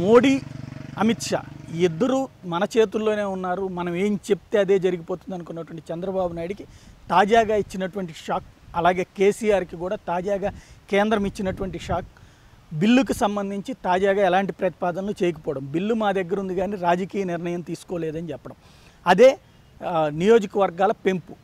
మోడీ అమిత్ షా ఇద్దరు మన చేతుల్లోనే ఉన్నారు. మనం ఏం చెప్తే అదే జరిగిపోతుంది అనుకున్నటువంటి చంద్రబాబు నాయుడికి తాజాగా ఇచ్చినటువంటి షాక్ అలాగే కేసీఆర్కి కూడా తాజాగా కేంద్రం ఇచ్చినటువంటి షాక్ బిల్లుకు సంబంధించి తాజాగా ఎలాంటి ప్రతిపాదనలు చేయకపోవడం. బిల్లు మా దగ్గర ఉంది కానీ రాజకీయ నిర్ణయం తీసుకోలేదని చెప్పడం. అదే నియోజకవర్గాల పెంపు.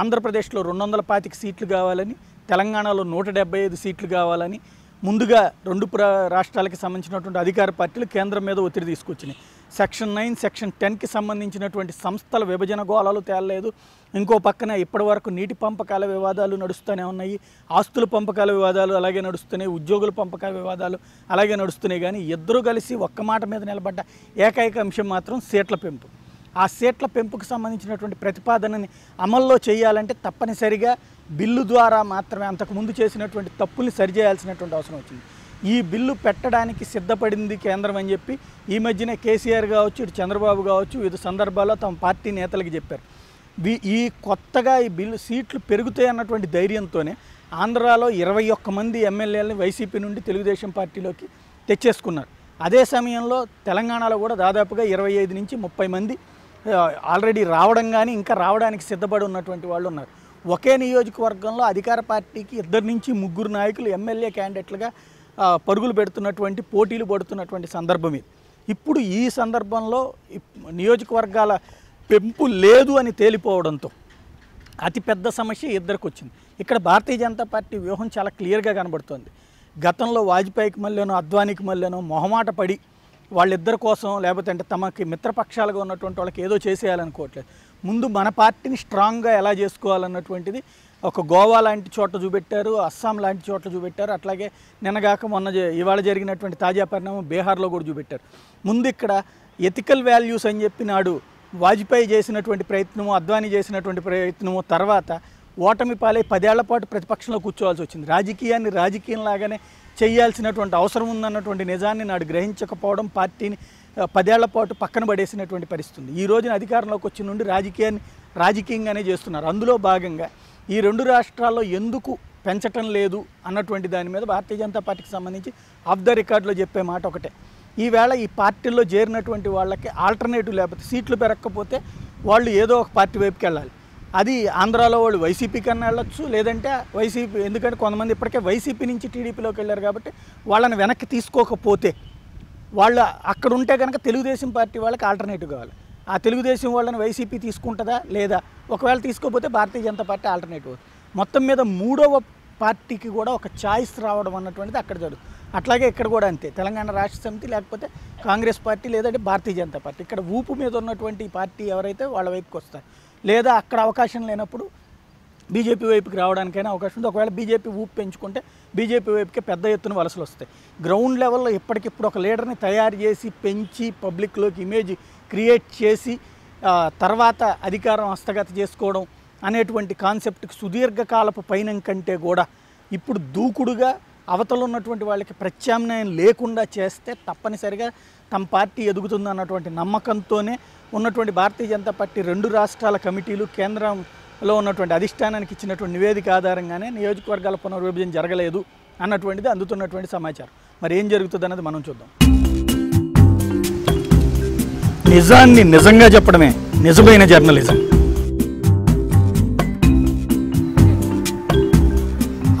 ఆంధ్రప్రదేశ్లో రెండు వందల పాతిక సీట్లు కావాలని తెలంగాణలో నూట డెబ్బై ఐదు సీట్లు కావాలని ముందుగా రెండు ప్ర రాష్ట్రాలకి సంబంధించినటువంటి అధికార పార్టీలు కేంద్రం మీద ఒత్తిడి తీసుకొచ్చినాయి. సెక్షన్ నైన్ సెక్షన్ టెన్కి సంబంధించినటువంటి సంస్థల విభజన గోళాలు తేలలేదు. ఇంకో పక్కన ఇప్పటి వరకు నీటి పంపకాల వివాదాలు నడుస్తూనే ఉన్నాయి. ఆస్తుల పంపకాల వివాదాలు అలాగే నడుస్తున్నాయి. ఉద్యోగుల పంపకాల వివాదాలు అలాగే నడుస్తున్నాయి. కానీ ఇద్దరూ కలిసి ఒక్క మాట మీద నిలబడ్డ ఏకైక అంశం మాత్రం సీట్ల పెంపు. ఆ సీట్ల పెంపుకు సంబంధించినటువంటి ప్రతిపాదనని అమల్లో చేయాలంటే తప్పనిసరిగా బిల్లు ద్వారా మాత్రమే అంతకుముందు చేసినటువంటి తప్పుల్ని సరిచేయాల్సినటువంటి అవసరం వచ్చింది. ఈ బిల్లు పెట్టడానికి సిద్ధపడింది కేంద్రం అని చెప్పి ఈ మధ్యనే కేసీఆర్ కావచ్చు ఇటు చంద్రబాబు కావచ్చు వివిధ సందర్భాల్లో తమ పార్టీ నేతలకు చెప్పారు. ఈ కొత్తగా ఈ బిల్లు సీట్లు పెరుగుతాయి అన్నటువంటి ధైర్యంతోనే ఆంధ్రాలో ఇరవై ఒక్క మంది ఎమ్మెల్యేలని వైసీపీ నుండి తెలుగుదేశం పార్టీలోకి తెచ్చేసుకున్నారు. అదే సమయంలో తెలంగాణలో కూడా దాదాపుగా ఇరవై ఐదు నుంచి ముప్పై మంది ఆల్రెడీ రావడం కానీ ఇంకా రావడానికి సిద్ధపడి ఉన్నటువంటి వాళ్ళు ఉన్నారు. ఒకే నియోజకవర్గంలో అధికార పార్టీకి ఇద్దరు నుంచి ముగ్గురు నాయకులు ఎమ్మెల్యే క్యాండిడేట్లుగా పరుగులు పెడుతున్నటువంటి పోటీలు పడుతున్నటువంటి సందర్భం ఇది. ఇప్పుడు ఈ సందర్భంలో నియోజకవర్గాల పెంపు లేదు అని తేలిపోవడంతో అతిపెద్ద సమస్య ఇద్దరికి వచ్చింది ఇక్కడ భారతీయ జనతా పార్టీ వ్యూహం చాలా క్లియర్గా కనబడుతోంది. గతంలో వాజ్పేయికి మళ్ళీనో అద్వానీకి మళ్ళీనో మొహమాట పడి వాళ్ళిద్దరి కోసం లేకపోతే అంటే తమకి మిత్రపక్షాలుగా ఉన్నటువంటి వాళ్ళకి ఏదో చేసేయాలనుకోవట్లేదు. ముందు మన పార్టీని స్ట్రాంగ్గా ఎలా చేసుకోవాలన్నటువంటిది ఒక గోవా లాంటి చోట చూపెట్టారు అస్సాం లాంటి చోట్ల చూపెట్టారు అట్లాగే నిన్నగాక మొన్న ఇవాళ జరిగినటువంటి తాజా పరిణామం బీహార్లో కూడా చూపెట్టారు. ముందు ఇక్కడ ఎథికల్ వాల్యూస్ అని చెప్పి నాడు వాజ్పేయి చేసినటువంటి ప్రయత్నము అద్వానీ చేసినటువంటి ప్రయత్నము తర్వాత ఓటమి పాలై పదేళ్ళ పాటు ప్రతిపక్షంలో కూర్చోవాల్సి వచ్చింది. రాజకీయాన్ని రాజకీయం లాగానే చేయాల్సినటువంటి అవసరం ఉందన్నటువంటి నిజాన్ని నాడు గ్రహించకపోవడం పార్టీని పదేళ్ళ పాటు పక్కన పడేసినటువంటి పరిస్థితి ఈ రోజున అధికారంలోకి వచ్చి నుండి రాజకీయాన్ని రాజకీయంగానే చేస్తున్నారు. అందులో భాగంగా ఈ రెండు రాష్ట్రాల్లో ఎందుకు పెంచటం లేదు అన్నటువంటి దాని మీద భారతీయ జనతా పార్టీకి సంబంధించి ఆఫ్ ద రికార్డులో చెప్పే మాట ఒకటే. ఈవేళ ఈ పార్టీల్లో చేరినటువంటి వాళ్ళకి ఆల్టర్నేటివ్ లేకపోతే సీట్లు పెరగకపోతే వాళ్ళు ఏదో ఒక పార్టీ వైపుకి వెళ్ళాలి. అది ఆంధ్రాలో వాళ్ళు వైసీపీ కన్నా వెళ్ళొచ్చు లేదంటే వైసీపీ ఎందుకంటే కొంతమంది ఇప్పటికే వైసీపీ నుంచి టీడీపీలోకి వెళ్ళారు కాబట్టి వాళ్ళని వెనక్కి తీసుకోకపోతే వాళ్ళు అక్కడ ఉంటే కనుక తెలుగుదేశం పార్టీ వాళ్ళకి ఆల్టర్నేటివ్ కావాలి. ఆ తెలుగుదేశం వాళ్ళని వైసీపీ తీసుకుంటుందా లేదా? ఒకవేళ తీసుకోకపోతే భారతీయ జనతా పార్టీ ఆల్టర్నేటివ్ మొత్తం మీద మూడవ పార్టీకి కూడా ఒక ఛాయిస్ రావడం అన్నటువంటిది అక్కడ జరుగుతుంది అట్లాగే ఇక్కడ కూడా అంతే. తెలంగాణ రాష్ట్ర సమితి లేకపోతే కాంగ్రెస్ పార్టీ లేదంటే భారతీయ జనతా పార్టీ. ఇక్కడ ఊపు మీద ఉన్నటువంటి పార్టీ ఎవరైతే వాళ్ళ వైపుకి వస్తారు. లేదా అక్కడ అవకాశం లేనప్పుడు బీజేపీ వైపుకి రావడానికైనా అవకాశం ఉంది. ఒకవేళ బీజేపీ ఊపు పెంచుకుంటే బీజేపీ వైపుకి పెద్ద ఎత్తున వలసలు వస్తాయి. గ్రౌండ్ లెవెల్లో ఇప్పటికిప్పుడు ఒక లీడర్ని తయారు చేసి పెంచి పబ్లిక్లోకి ఇమేజ్ క్రియేట్ చేసి తర్వాత అధికారం హస్తగత చేసుకోవడం అనేటువంటి కాన్సెప్ట్కి సుదీర్ఘకాలపు పైనం కంటే కూడా ఇప్పుడు దూకుడుగా అవతల ఉన్నటువంటి వాళ్ళకి ప్రత్యామ్నాయం లేకుండా చేస్తే తప్పనిసరిగా తమ పార్టీ ఎదుగుతుంది అన్నటువంటి నమ్మకంతోనే ఉన్నటువంటి భారతీయ జనతా పార్టీ రెండు రాష్ట్రాల కమిటీలు కేంద్రంలో ఉన్నటువంటి అధిష్టానానికి ఇచ్చినటువంటి నివేదిక ఆధారంగానే నియోజకవర్గాల పునర్విభజన జరగలేదు అన్నటువంటిది అందుతున్నటువంటి సమాచారం. మరి ఏం జరుగుతుంది అన్నది మనం చూద్దాం. నిజాన్ని నిజంగా చెప్పడమే. నిజమైన జర్నలిజం.